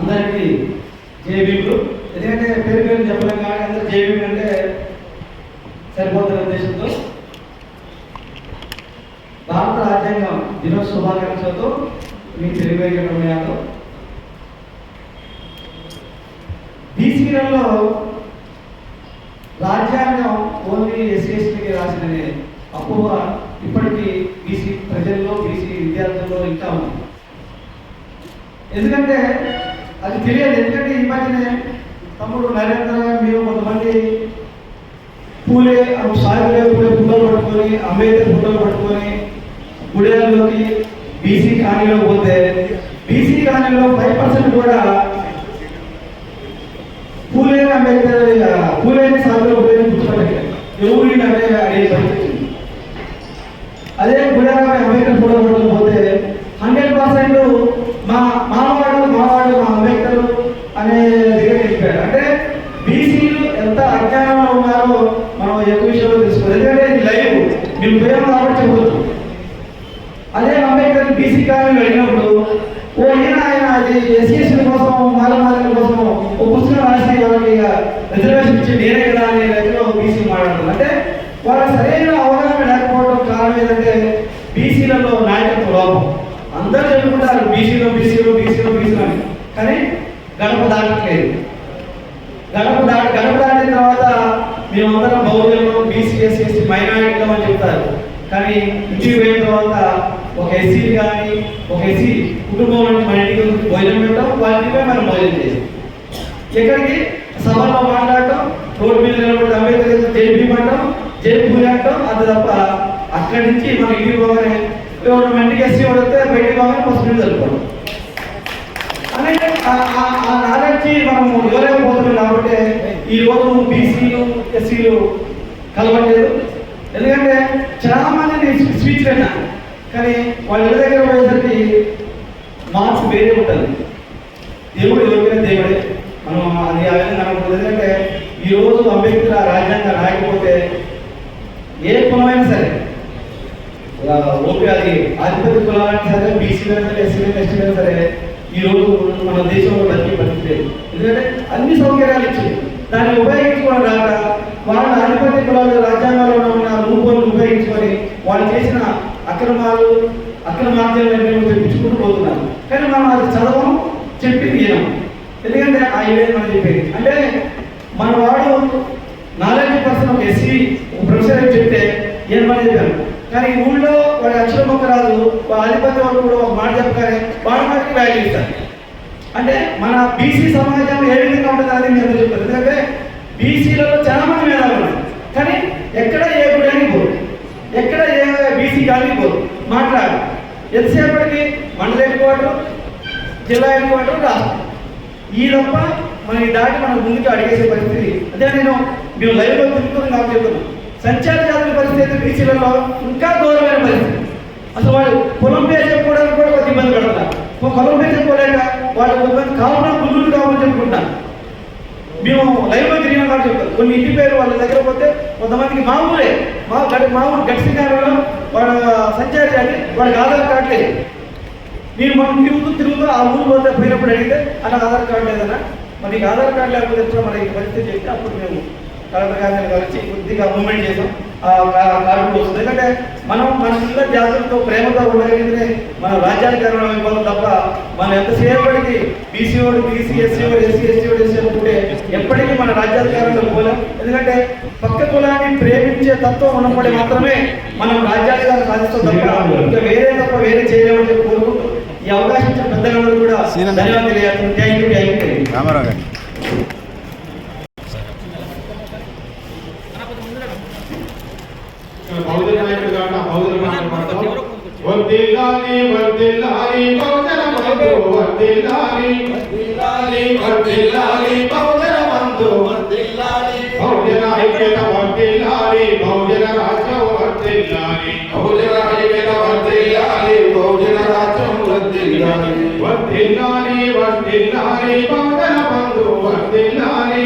అందరికీ జేబీలు ఎందుకంటే పేరు పేరు చెప్పలేం కానీ అందరూ జేబీలు అంటే సరిపోతున్న ఉద్దేశంతో భారత రాజ్యాంగం దినోత్సవ శుభాకాంక్షలతో మీ తెలియవేయడం యాదవ్ బీసీలలో రాజ్యాంగం ఓన్లీ ఎస్సీ ఎస్టీకి రాసిన అపోహ ఇప్పటికీ బీసీ ప్రజల్లో బీసీ విద్యార్థుల్లో ఇంకా ఉంది. ఎందుకంటే అది తెలియదు. ఎందుకంటే ఈ మధ్యనే తమ్ముడు నరేంద్ర మీరు కొంతమంది పూలే సాయిలే పూలే పుల్లలు పట్టుకొని అంబేద్కర్ పుల్లలు పట్టుకొని గుడిలోకి బీసీ కాలనీలో పోతే బీసీ కాలనీలో ఫైవ్ పర్సెంట్ కూడా పూలే అంబేద్కర్ పూలేని సాగులో పూలేని గుర్తుపట్టలేదు ఎవరు ఈయన అనే అడిగే పరిస్థితి ఉంది. అదే గుడారా అంబేద్కర్ ఫోటో పట్టుకుపోతే హండ్రెడ్ పర్సెంట్ మా మావాడు మావాడు మా అంబేద్కర్ అనే దగ్గర చెప్పాడు అంటే బీసీలు ఎంత అజ్ఞానంలో ఉన్నారో మనం ఎక్కువ విషయంలో తెలుసుకోవాలి. ఎందుకంటే ఇది లైవ్. మేము పోయాం కాబట్టి చెబుతున్నాం అదే అంబేద్కర్ బీసీ కాలం అడిగినప్పుడు ఓ ఈయన ఆయన అది ఎస్సీఎస్ల కోసం మాల మాదిల కోసం ఓ పుస్తకం రాసి వాళ్ళకి రిజర్వేషన్ ఇచ్చి నేనే కదా అనే రైతులో బీసీ మాట్లాడుతుంది అంటే వాళ్ళకి సరైన అవగాహన లేకపోవడం కారణం ఏంటంటే బీసీలలో నాయకత్వ లోపం. అందరూ చెప్పుకుంటారు బీసీలో బీసీలో బీసీలో బీసీలో అని. కానీ గడప దాటట్లేదు. గడప దాటి గడప దాటిన తర్వాత మేమందరం బౌద్ధులను బీసీఎస్ ఎస్సీ ఎస్టీ మైనారిటీలు అని చెప్తారు. కానీ ఇంటికి పోయిన తర్వాత ఒక ఎస్సీ కానీ ఒక ఎస్సీ కుటుంబం నుంచి మన ఇంటికి భోజనం పెట్టడం వాళ్ళ మనం భోజనం చేసాం ఎక్కడికి? సభలో మాట్లాడటం రోడ్డు మీద నిలబడి అంబేద్కర్ జేపీ పడటం జేపీ పూజాడటం అది తప్ప అక్కడి నుంచి మన ఇంటికి పోగానే ఎవరు మన ఇంటికి ఎస్సీ పడితే బయటికి పోగానే ఫస్ట్ మీద జరుపుకోవడం. అలాగే ఆ నాలెడ్జ్ మనం ఇవ్వలేకపోతున్నాం కాబట్టి ఈ రోజు బీసీలు ఎస్సీలు కలవట్లేదు. ఎందుకంటే చాలా మంది నేను స్పీచ్ విన్నా. కానీ వాళ్ళ ఇళ్ళ దగ్గర పోయేసరికి మార్క్స్ వేరే ఉంటుంది. దేవుడు ఎవరికైనా దేవుడే. మనం అది ఆ విధంగా అనుకుంటుంది ఎందుకంటే ఈరోజు అంబేద్కర్ ఆ రాజ్యాంగం రాయకపోతే ఏ కులమైనా సరే ఆ, అది ఆధిపత్య కులాలైనా సరే బీసీ సరే ఎస్సీ ఎస్టీ సరే ఈరోజు మన దేశంలో బతికే పరిస్థితి లేదు. ఎందుకంటే అన్ని సౌకర్యాలు ఇచ్చి దాన్ని ఉపయోగించుకోవడం రాక వాళ్ళ ఆధిపత్య కులాలు రాజ్యాంగంలో ఉన్న రూపాలను ఉపయోగించుకొని వాళ్ళు చేసిన అక్రమాలు అక్రమార్జనలు మేము తెప్పించుకుంటూ పోతున్నారు కానీ మనం అది చదవం చెప్పింది ఏం ఎందుకంటే ఆ ఈవెంట్ మనం చెప్పేది. అంటే మన వాడు నాలెడ్జ్ పర్సన్ ఒక ఎస్సీ ప్రొఫెసర్ అని చెప్తే ఏం పని చెప్పారు? కానీ ఊళ్ళో వాడి అక్షరం ఒక రాదు వాళ్ళ ఆధిపత్యం వాళ్ళు కూడా ఒక మాట చెప్పగానే వాళ్ళ మాటకి వాల్యూ ఇస్తారు. అంటే మన బీసీ సమాజం ఏ విధంగా ఉంటుంది అది మీరు చెప్తారు ఎందుకంటే బీసీలలో చాలా మంది మేధావులు ఉన్నారు కానీ ఎక్కడ ఏ గుడానికి పోరు ఎక్కడ ఏ బీసీ కానీ పోదు మాట్లాడు. ఎంతసేపటికి మండల హెడ్ క్వార్టర్ జిల్లా హెడ్ క్వార్టర్ రాష్ట్రం ఈ తప్ప మనం ఈ దాటి మనం ముందుకు అడిగేసే పరిస్థితి. అదే నేను మేము లైవ్లో తిరుగుతుంది నాకు చెప్తున్నాను సంచార జాతుల పరిస్థితి అయితే బీసీలలో ఇంకా ఘోరమైన పరిస్థితి. అసలు వాళ్ళు పొలం పేరు చెప్పుకోవడానికి కూడా కొద్ది ఇబ్బంది పడుతున్నారు పొలం పేరు చెప్పుకోలేక వాళ్ళు కొంతమంది కావాలన్నా గుండూరు కావాలని చెప్పుకుంటారు. మేము లైవ్లో తిరిగిన కాబట్టి చెప్తారు. కొన్ని ఇంటి పేరు వాళ్ళ దగ్గర పోతే కొంతమందికి మా ఊరే. మా గడి గడిచిన ఊరు వాడు సంచారి అని వాడికి ఆధార్ కార్డు లేదు. మీరు మనం తిరుగుతూ తిరుగుతూ ఆ ఊరు వద్ద పోయినప్పుడు అడిగితే అలా ఆధార్ కార్డు లేదన్నా మరి నీకు ఆధార్ కార్డు లేకపోతే ఎప్పుడు మనకి పరిస్థితి చెప్తే అప్పుడు మేము కలెక్టర్ గారిని కలిసి కొద్దిగా మూమెంట్ చేసాం. ఆ కార్డు వస్తుంది. ఎందుకంటే మనం మన పిల్లల జాతులతో ప్రేమతో ఉండగలిగితే మన రాజ్యాధికారంలో ఇవ్వాలి తప్ప మనం ఎంతసేపటికి బీసీ వాడు బీసీ ఎస్సీ వాడు ఎస్సీ ఎస్టీ వాడు ఎస్సీ అనుకుంటే ఎప్పటికీ మన రాజ్యాధికారంలో పోలేం. కులాన్ని ప్రేమించే తత్వం ఉన్నప్పుడు మాత్రమే మనం రాజ్యాధికారం సాధిస్తాం తప్ప ఇంకా వేరే తప్ప వేరే చేయలేమని చెప్పి కోరుకుంటూ ఈ అవకాశం ఇచ్చిన పెద్దలందరూ కూడా. ధన్యవాదాలు తెలియజేస్తున్నాను thank you thank you Ramarao గారు. బహుజన నాయకుడు కాబట్టి ఆ బహుజన మాట్లాడతాం వర్దిల్లాలి వర్దిల్లాలి బహుజన బంధు వర్దిల్లాలి వర్దిల్లాలి వర్దిల్లాలి బహుజన బంధు వర్దిల్లాలి వందిల్లాలి వందిల్లాలి వందిల్లాలి బంధన బంధు వందిల్లాలి